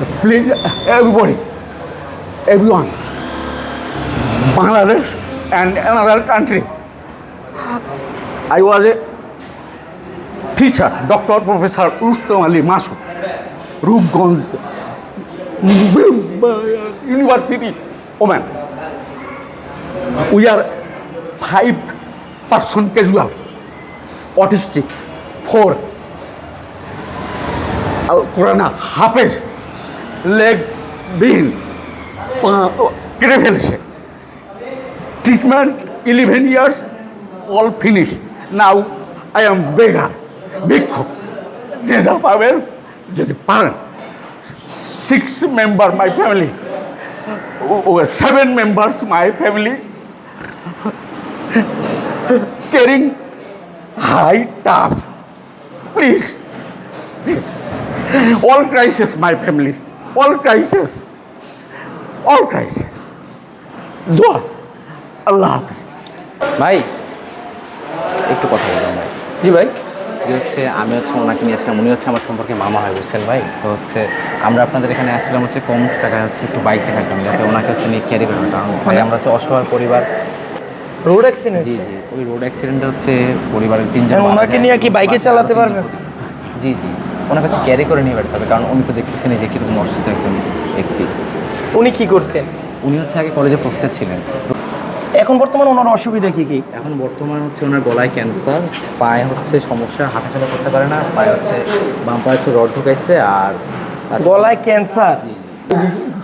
Please, everybody, everyone, Bangladesh and another country. I was a teacher, Dr. Professor Rustam Ali Masud, Rupganj University, Oman. We are five person casual, autistic, four. আল কোরআন হাফেজ leg বিন কেটে ফেলেছে। Treatment eleven years all finish now I am beggar ভিক্ষুক। যে যা পাবেন যদি পারেন। Six member my family seven members my family carrying high tough please all crisis, my families, all crisis, all crisis. Dua, Allah Hafiz. ভাই একটু কথা বললাম ভাই। জি ভাই। যে হচ্ছে আমি হচ্ছে ওনাকে নিয়েছিলাম উনি হচ্ছে আমার সম্পর্কে মামা হয় বুঝছেন ভাই? তো হচ্ছে আমরা আপনাদের এখানে আসছিলাম হচ্ছে কম টাকায় হচ্ছে একটু বাইক দেখার জন্য যাতে ওনাকে হচ্ছে নিয়ে ক্যারি করার কারণ ভাই আমরা হচ্ছে অসহায় পরিবার। রোড অ্যাক্সিডেন্ট জি জি ওই রোড অ্যাক্সিডেন্টে হচ্ছে পরিবারের তিনজন মারা ওনাকে নিয়ে কি বাইকে চালাতে পারবেন? জি জি। ওনার কাছে ক্যারি করে নিয়ে বেড়াতে হবে কারণ উনি তো দেখতেছেন যে কীরকম অসুস্থ একজন ব্যক্তি। উনি কি করতেন? উনি হচ্ছে আগে কলেজে প্রফেসর ছিলেন। এখন বর্তমানে ওনার অসুবিধা কী কী? এখন বর্তমান হচ্ছে ওনার গলায় ক্যান্সার পায়ে হচ্ছে সমস্যা হাঁটাচলা করতে পারে না পায়ে হচ্ছে বাম পায়ে হচ্ছে রড ঢুকাইছে আর গলায় ক্যান্সার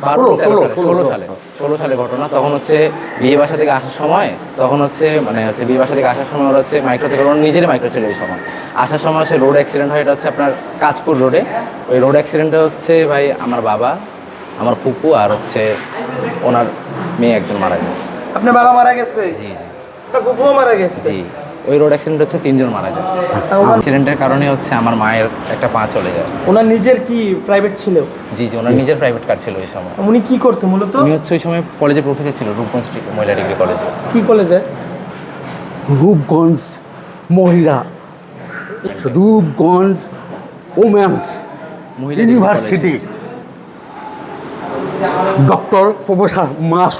ষোলো, সালে, ষোলো। সালে ষোলো সালে ঘটনা। তখন হচ্ছে বিয়ে বাসা থেকে আসার সময় তখন হচ্ছে মানে হচ্ছে বিয়ে বাসা থেকে আসার সময় ওরা হচ্ছে মাইক্রো থেকে ওর নিজেরই মাইক্রো ছিল ওই সময়। আসার সময় হচ্ছে রোড অ্যাক্সিডেন্ট হয় এটা হচ্ছে আপনার কাজপুর রোডে ওই রোড অ্যাক্সিডেন্টে হচ্ছে ভাই আমার বাবা আমার ফুপু আর হচ্ছে ওনার মেয়ে একজন মারা গেছে। আপনার বাবা মারা গেছে? জি জি। আপনার মারা গেছে? জি। ওই রোড অ্যাক্সিডেন্ট হচ্ছে তিনজন মারা যায়। অ্যাক্সিডেন্টের কারণে হচ্ছে আমার মায়ের একটা পা চলে যায়। ওনার নিজের কি প্রাইভেট ছিল? জি জি ওনার নিজের প্রাইভেট কার ছিল ওই সময়। উনি কি করতেন মূলত? উনি হচ্ছে ওই সময় কলেজে প্রফেসর ছিল রূপগঞ্জ মহিলা ডিগ্রি কলেজে কি কলেজে রূপগঞ্জ মহিলা। রূপগঞ্জ ওমেন্স মহিলা ইউনিভার্সিটি ডক্টর প্রফেসর মাস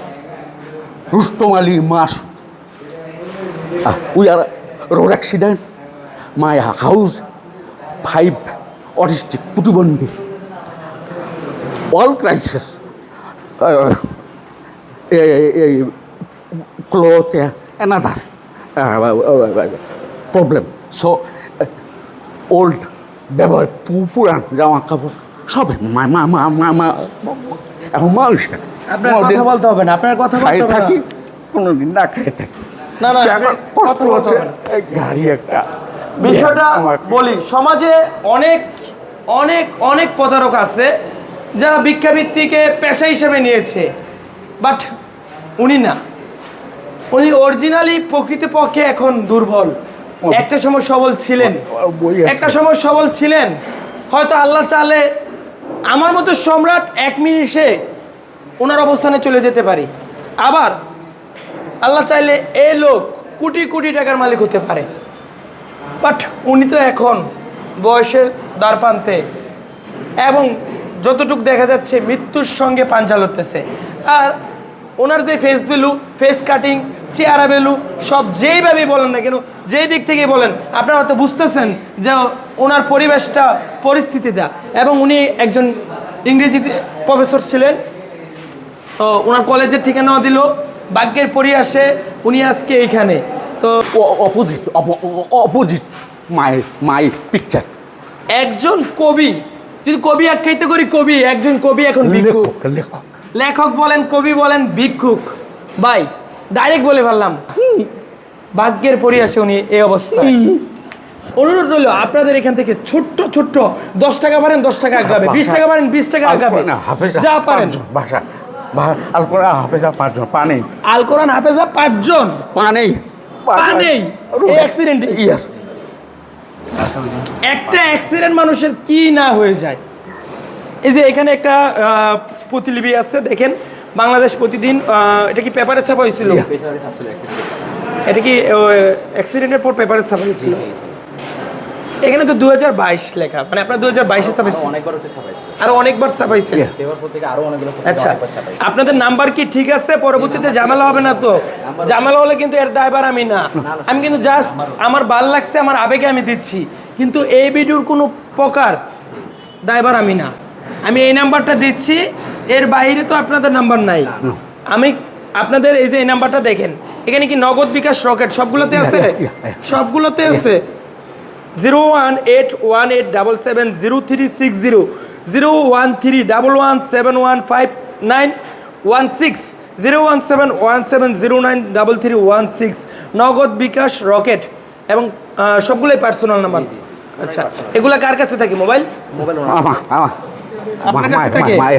রুস্তম আলী মাস we are road accident my house five autistic প্রতিবন্ধী all crisis another uh, problem. So uh, ব্যবহার পু- পুরান জামা কাপড় সবে মা মা মা মা মা এখন মানুষ আপনার কথা বলতে হবে না আপনার কথা থাকি। কোনোদিন না খেয়ে থাকি না না এখন কষ্ট হচ্ছে। গাড়ি একটা। বিষয়টা বলি সমাজে অনেক অনেক অনেক প্রতারক আছে যারা ভিক্ষাবৃত্তিকে পেশা হিসেবে নিয়েছে বাট উনি না। উনি অরিজিনালি প্রকৃতপক্ষে এখন দুর্বল। একটা সময় সবল ছিলেন। একটা সময় সবল ছিলেন। হয়তো আল্লাহ চালে আমার মতো সম্রাট এক মিনিটে ওনার অবস্থানে চলে যেতে পারি। আবার আল্লাহ চাইলে এ লোক কোটি কোটি টাকার মালিক হতে পারে। বাট উনি তো এখন বয়সের দ্বার প্রান্তে এবং যতটুকু দেখা যাচ্ছে মৃত্যুর সঙ্গে পাঞ্জা লড়তেছে। আর ওনার যে ফেস ভ্যালু ফেস কাটিং চেহারা ভ্যালু সব যেইভাবে বলেন না কেন, যেই দিক থেকে বলেন, আপনারা হয়তো বুঝতেছেন যে ওনার পরিবেশটা পরিস্থিতিটা। এবং উনি একজন ইংরেজিতে প্রফেসর ছিলেন। তো ওনার কলেজের ঠিকানাও দিল। ভাগ্যের পরিহাসে উনি আজকে এইখানে। তো opposite opposite my my picture একজন কবি যদি কবি আখ্যায়িত করি কবি একজন কবি এখন লেখক লেখক। লেখক বলেন কবি বলেন ভিক্ষুক। ভাই ডাইরেক্ট বলে ফেললাম। ভাগ্যের পরিহাসে উনি এই অবস্থায়। অনুরোধ রইল আপনাদের এখান থেকে ছোট্ট ছোট্ট দশ টাকা পারেন দশ টাকা আগাবে বিশ টাকা পারেন বিশ টাকা আগাবে। যা পারেন। ভাষা আলপনা হাফেজা পাঁচজন পানি আল কোরআন হাফেজা পাঁচজন। পানি পানেই। এই অ্যাক্সিডেন্টে ইয়েস একটা অ্যাক্সিডেন্ট মানুষের কি না হয়ে যায়। এই যে এখানে একটা প্রতিলিপি আছে দেখেন। বাংলাদেশ প্রতিদিন এটা কি পেপারে ছাপা হয়েছিল। এটা কি অ্যাক্সিডেন্টের পর পেপারে ছাপা হয়েছিল? এখানে তো দু হাজার বাইশ লেখা। মানে আপনার দু হাজার বাইশে ছাপাইছে অনেকবার হচ্ছে ছাপাইছে। আরও অনেকবার ছাপাইছে আরও অনেকগুলো আচ্ছা আপনাদের নাম্বার কি ঠিক আছে? পরবর্তীতে ঝামেলা হবে না তো? ঝামেলা হলে কিন্তু এর দায়বার আমি না। আমি কিন্তু জাস্ট আমার ভালো লাগছে আমার আবেগে আমি দিচ্ছি। কিন্তু এই ভিডিওর কোনো প্রকার দায়বার আমি না। আমি এই নাম্বারটা দিচ্ছি এর বাইরে তো আপনাদের নাম্বার নাই। আমি আপনাদের এই যে এই নাম্বারটা দেখেন এখানে কি নগদ বিকাশ রকেট সবগুলোতে আছে. সবগুলোতে আছে। Zero one eight one eight double seven zero three six zero zero one three double one seven one five nine one six zero one seven one seven zero nine double three one six Nagad bKash Rocket এবং সবগুলোই personal number আচ্ছা এগুলা কার কাছে থাকে? Mobile? Mobile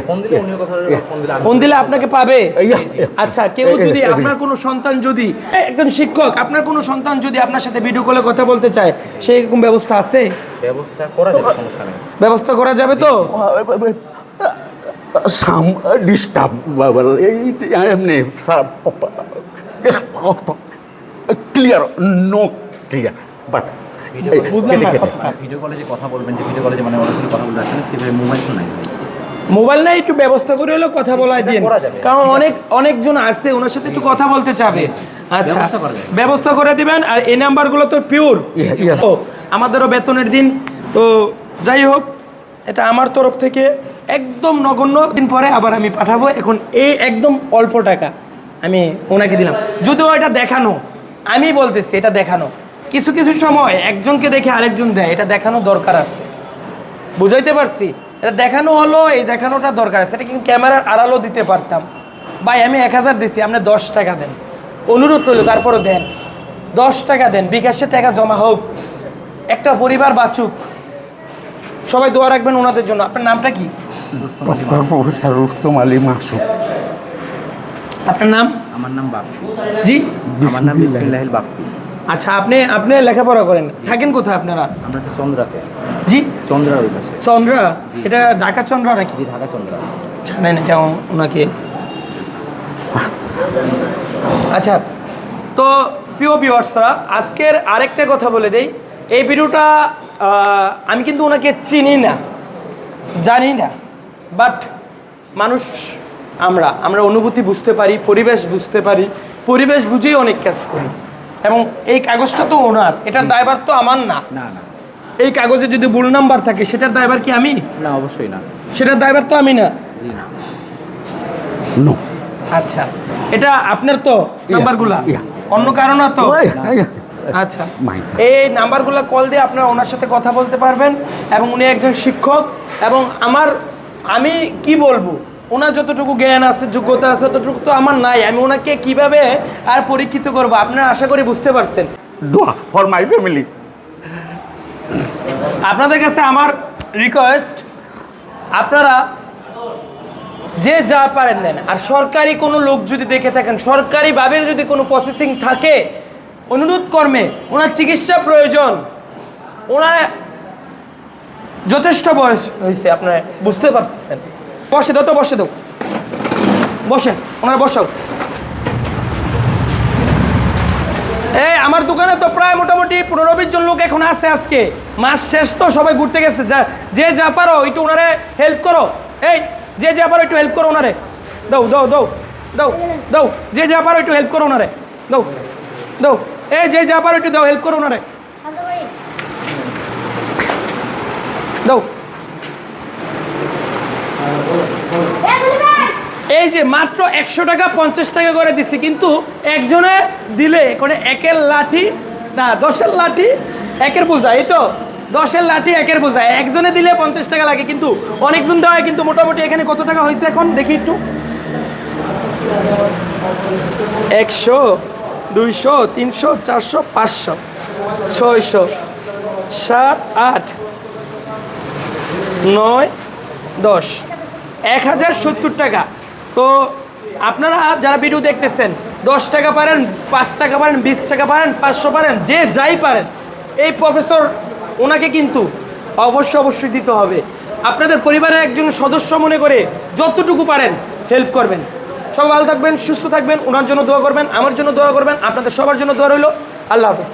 phone দিলে উনিও কথা ফোন দিলে আমি- ফোন দিলে আপনাকে পাবে. আচ্ছা কেউ যদি আপনার কোনো সন্তান যদি একজন শিক্ষক আপনার কোনো সন্তান যদি আপনার সাথে ভিডিও কলে কথা বলতে চায় সেই রকম ব্যবস্থা আছে ব্যবস্থা করা যাবে সমস্যা নেই ব্যবস্থা করা যাবে তো সাম ডিস্টার্ব এই এমনি clear no clear but. Video কলে যে কথা বলবেন যে ভিডিও কলে যে মানে অনেকগুলো কথা বলতে আসলে সেভাবে মোবাইল তো নাই মোবাইল নাই একটু ব্যবস্থা করে হলেও কথা বলা দিন। কারণ অনেক অনেকজন আছে ওনার সাথে একটু কথা বলতে চাবে। আচ্ছা ব্যবস্থা করা দিবেন আর এই নাম্বারগুলো তো পিওর. আমাদেরও বেতনের দিন। তো যাই হোক এটা আমার তরফ থেকে একদম নগণ্য। দিন পরে আবার আমি পাঠাবো। এখন এই একদম অল্প টাকা আমি ওনাকে দিলাম। যদিও এটা দেখানো। আমি বলতেছি এটা দেখানো। কিছু কিছু সময় একজনকে দেখে আরেকজন দেয় এটা দেখানো দরকার আছে। বুঝাইতে পারছি? এটা দেখানো হলো এই দেখানোটা দরকার আছে। এটা কিন্তু ক্যামেরার আড়ালও দিতে পারতাম। ভাই আমি এক হাজার দিছি আপনি দশ টাকা দেন। অনুরোধ রইল তারপরও দেন। দশ টাকা দেন বিকাশে টাকা জমা হোক একটা পরিবার বাঁচুক। সবাই দোয়া রাখবেন ওনাদের জন্য। আপনার নামটা কি? প্রফেসর রুস্তম আলী মাসুদ। আপনার নাম? আমার নাম বাপ্পি। জি? আমার নাম বিসমিল্লাহিল বাপ্পি। আচ্ছা আপনি আপনি লেখাপড়া করেন। থাকেন কোথায় আপনারা? আমরা চন্দ্রাতে। জি? চন্দ্রার ওই পাশে। চন্দ্রা? এটা ঢাকা চন্দ্রা নাকি? জি ঢাকা চন্দ্রা। জানেন কেমন ওনাকে। আচ্ছা তো প্রিয় ভিউয়ার্সরা আজকের আরেকটা কথা বলে দেই। এই ভিডিওটা আমি কিন্তু ওনাকে চিনি না জানি না। বাট মানুষ আমরা আমরা অনুভূতি বুঝতে পারি পরিবেশ বুঝতে পারি। পরিবেশ বুঝেই অনেক কাজ করি। এবং এই কাগজটা তো ওনার এটার দায়ভার তো আমার না। না না। এই কাগজে যদি ভুল নাম্বার থাকে সেটার দায়ভার কি আমি? না অবশ্যই না। সেটার দায়ভার তো আমি না। না। নো আচ্ছা এটা আপনার তো নাম্বারগুলা. অন্য কারও না তো? আচ্ছা. এই নাম্বারগুলো কল দিয়ে আপনারা ওনার সাথে কথা বলতে পারবেন এবং উনি একজন শিক্ষক এবং আমার আমি কি বলব? ওনার যতটুকু জ্ঞান আছে যোগ্যতা আছে ততটুকু তো আমার নাই। আমি ওনাকে কীভাবে আর পরীক্ষিত করব? আপনারা আশা করি বুঝতে পারছেন। দোয়া ফর মাই ফ্যামিলি আপনাদের কাছে আমার রিকোয়েস্ট আপনারা যে যা পারেন দেন আর সরকারি কোনো লোক যদি দেখে থাকেন সরকারিভাবে যদি কোনো প্রসেসিং থাকে অনুরোধ কর্মে ওনার চিকিৎসা প্রয়োজন। ওনার যথেষ্ট বয়স হয়েছে আপনারা বুঝতে পারতেছেন। বসে দাও তো, বসে দাও। বসে, ওনারা বসাও। এই, আমার দোকানে তো প্রায় মোটামুটি পনেরো বিশ জন লোক এখন আছে আজকে। মাস শেষ তো, সবাই ঘুরতে গেছে। যা- যে যা পারো, একটু ওনারে হেল্প করো। এই, যে যা পারো একটু হেল্প করো ওনারে। দাও দাও দাও দাও দাও, যে যা পারো একটু হেল্প করো ওনারে। দাও দাও, এই, যে যা পারো একটু দাও হেল্প করো ওনারে। দাও এই যে মাত্র একশো টাকা, পঞ্চাশ টাকা করে দিচ্ছি কিন্তু একজনে দিলে, এখানে একের লাঠি, না, দশের লাঠি, একের বোঝা, এই তো, দশের লাঠি, একের বোঝা, একজনে দিলে পঞ্চাশ টাকা লাগে, কিন্তু অনেকজন দেওয়া কিন্তু মোটামুটি এখানে কত টাকা হয়েছে এখন? দেখি একটু। একশো, দুইশো, তিনশো, চারশো, পাঁচশো, ছয়শো, সাত, আট, নয়, দশ। এক হাজার সত্তর টাকা। তো আপনারা যারা ভিডিও দেখতেছেন, দশ টাকা পারেন, পাঁচ টাকা পারেন, বিশ টাকা পারেন, পাঁচশো পারেন, যে যাই পারেন, এই প্রফেসর ওনাকে কিন্তু অবশ্যই অবশ্যই দিতে হবে। আপনাদের পরিবারের একজন সদস্য মনে করে যতটুকু পারেন হেল্প করবেন। সবাই ভালো থাকবেন, সুস্থ থাকবেন, ওনার জন্য দোয়া করবেন, আমার জন্য দোয়া করবেন, আপনাদের সবার জন্য দোয়া রইল। আল্লাহ হাফিজ।